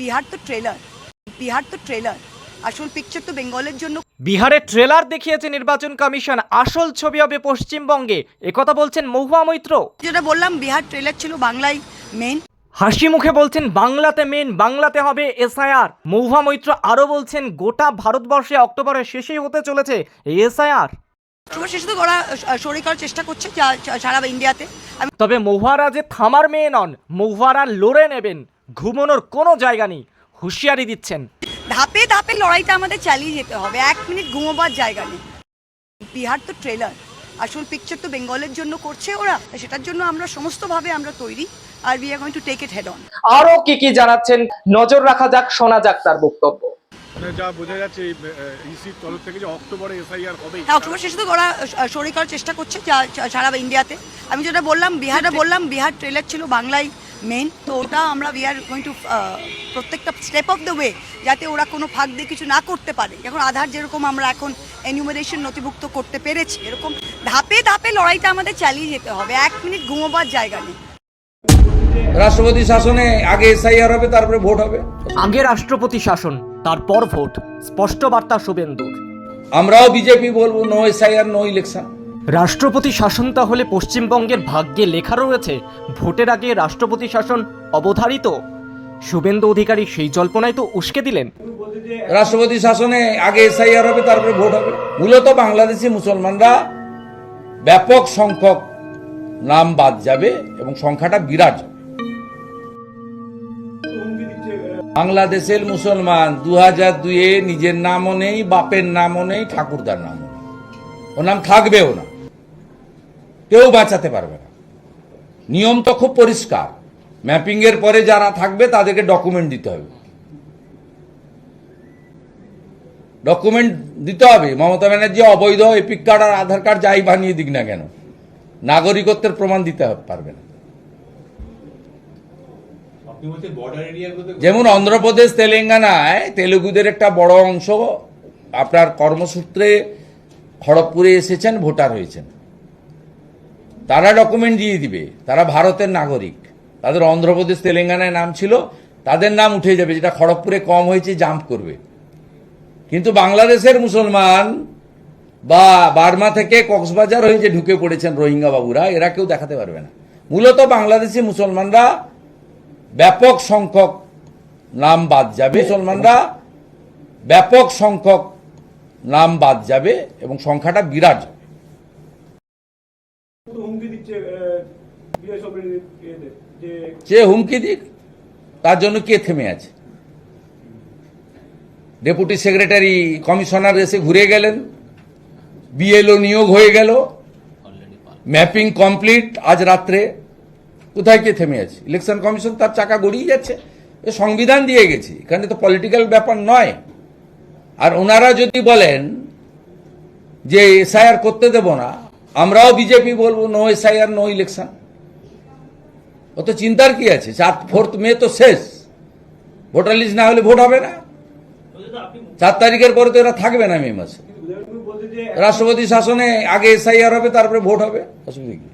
বিহার তো ট্রেলার বিহার তো ট্রেলার আসল পিকচার তো বেঙ্গলের জন্য। বিহারের ট্রেলার দেখিয়েছে নির্বাচন কমিশন আসল ছবি হবে পশ্চিমবঙ্গে। একথা বলছেন মহুয়া মৈত্র। যেটা বললাম বিহার ট্রেলার ছিল বাংলায় মেন হাসি মুখে বলছেন বাংলাতে মেন বাংলাতে হবে এসআইআর মহুয়া মৈত্র আরও বলছেন গোটা ভারতবর্ষে অক্টোবরের শেষেই হতে চলেছে এসআইআর শেষে তো ওরা করার চেষ্টা করছে সারা ইন্ডিয়াতে। তবে মহুয়ারা যে থামার মেয়ে নন মহুয়ারা লড়ে নেবেন। ঘুমোনোর কোনো জায়গা নেই। হুঁশিয়ারি দিচ্ছেন। ধাপে ধাপে লড়াইটা আমাদের চালিয়ে যেতে হবে। এক মিনিট ঘুমোবার জায়গা নেই। বিহার তো ট্রেলার আসল পিকচার তো বেঙ্গলের জন্য করছে ওরা। সেটার জন্য আমরা সমস্তভাবে আমরা তৈরি। আর we are to take it head on আরও কি কি জানাচ্ছেন নজর রাখা যাক শোনা যাক তার বক্তব্য। যা বোঝা যাচ্ছে ইসির তরফ থেকে যে অক্টোবরে এসআইআর হবে হ্যাঁ অক্টোবর শেষে তো ওরা সরি করার চেষ্টা করছে সারা ইন্ডিয়াতে। আমি যেটা বললাম বিহারে বললাম বিহার ট্রেলার ছিল বাংলায় মেন তো ওটা আমরা উই আর গোয়িং টু প্রত্যেকটা স্টেপ অফ দ্য ওয়ে যাতে ওরা কোনো ফাঁক দিয়ে কিছু না করতে পারে। এখন আধার যেরকম আমরা এখন এনিউমারেশন নথিভুক্ত করতে পেরেছি এরকম ধাপে ধাপে লড়াইটা আমাদের চালিয়ে যেতে হবে। এক মিনিট ঘুমোবার জায়গা নেই। রাষ্ট্রপতি শাসনে আগে এসআইআর হবে তারপরে ভোট হবে? আগে রাষ্ট্রপতি শাসন। তারপর ভোট। স্পষ্ট বার্তা শুভেন্দুর। আমরাও বিজেপি বলব নো এসআইআর নো ইলেকশন রাষ্ট্রপতি শাসন তাহলে পশ্চিমবঙ্গের ভাগ্যে লেখা রয়েছে ভোটের আগে রাষ্ট্রপতি শাসন অবধারিত? শুভেন্দু অধিকারী সেই জল্পনায় তো উস্কে দিলেন। রাষ্ট্রপতি শাসনে আগে এসআইআর হবে তারপরে ভোট হবে। মূলত বাংলাদেশি মুসলমানরা ব্যাপক সংখ্যক নাম বাদ যাবে এবং সংখ্যাটা বিরাট বাংলাদেশের মুসলমান দু হাজার দুয়ে নিজের নামও নেই, বাপের নামও নেই, ঠাকুরদার নামও নেই। ও নাম থাকবেও না। কেউ বাঁচাতে পারবে না। নিয়ম তো খুব পরিষ্কার। ম্যাপিং এর পরে যারা থাকবে, তাদেরকে ডকুমেন্ট দিতে হবে। ডকুমেন্ট দিতে হবে। মমতা ব্যানার্জি অবৈধ, এপিক কার্ড আর আধার কার্ড যাই বানিয়ে দিক না কেন? নাগরিকত্বের প্রমাণ দিতে পারবে না। যেমন অন্ধ্রপ্রদেশ, তেলেঙ্গানায় তেলেগুদের একটা বড় অংশ আপনার কর্মসূত্রে খড়গপুরে এসেছেন, ভোটার হয়েছেন। তারা ডকুমেন্ট দিয়ে দিবে। তারা ভারতের নাগরিক। তাদের অন্ধ্রপ্রদেশ, তেলেঙ্গানায় নাম ছিল, তাদের নাম উঠে যাবে, যেটা খড়গপুরে কম হয়েছে জাম্প করবে। কিন্তু বাংলাদেশের মুসলমান বা বার্মা থেকে কক্সবাজার হয়ে যে ঢুকে পড়েছেন রোহিঙ্গা বাবুরা এরা কেউ দেখাতে পারবে না। মূলত বাংলাদেশি মুসলমানরা ব্যাপক সংখ্যক নাম বাদ যাবে। মুসলমানরা ব্যাপক সংখ্যক নাম বাদ যাবে এবং সংখ্যাটা বিরাট হবে হুমকি দিচ্ছে বিএসএফের ইয়েদের যে যে হুমকি দিক তার জন্য কে থেমে আছে? ডেপুটি সেক্রেটারি কমিশনার এসে ঘুরে গেলেন। বিএলও নিয়োগ হয়ে গেল। ম্যাপিং কমপ্লিট আজ রাত্রে। কোথায় কে থেমে আছে? ইলেকশন কমিশন তার চাকা গড়িয়ে যাচ্ছে। এ সংবিধান দিয়ে গেছি। এখানে তো পলিটিক্যাল ব্যাপার নয়। আর ওনারা যদি বলেন যে এসআইআর করতে দেব না, আমরাও বিজেপি বলব নো এসআইআর নো ইলেকশন ও তো চিন্তার কি আছে? চার ফোর্থ মে তো শেষ। ভোটার লিস্ট না হলে ভোট হবে না। চার তারিখের পরে তো এরা থাকবে না মে মাসে। রাষ্ট্রপতি শাসনে আগে এসআইআর হবে, তারপরে ভোট হবে। অসুবিধা কি?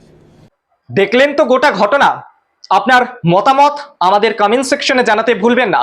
দেখলেন তো গোটা ঘটনা। আপনার মতামত আমাদের কমেন্ট সেকশনে জানাতে ভুলবেন না।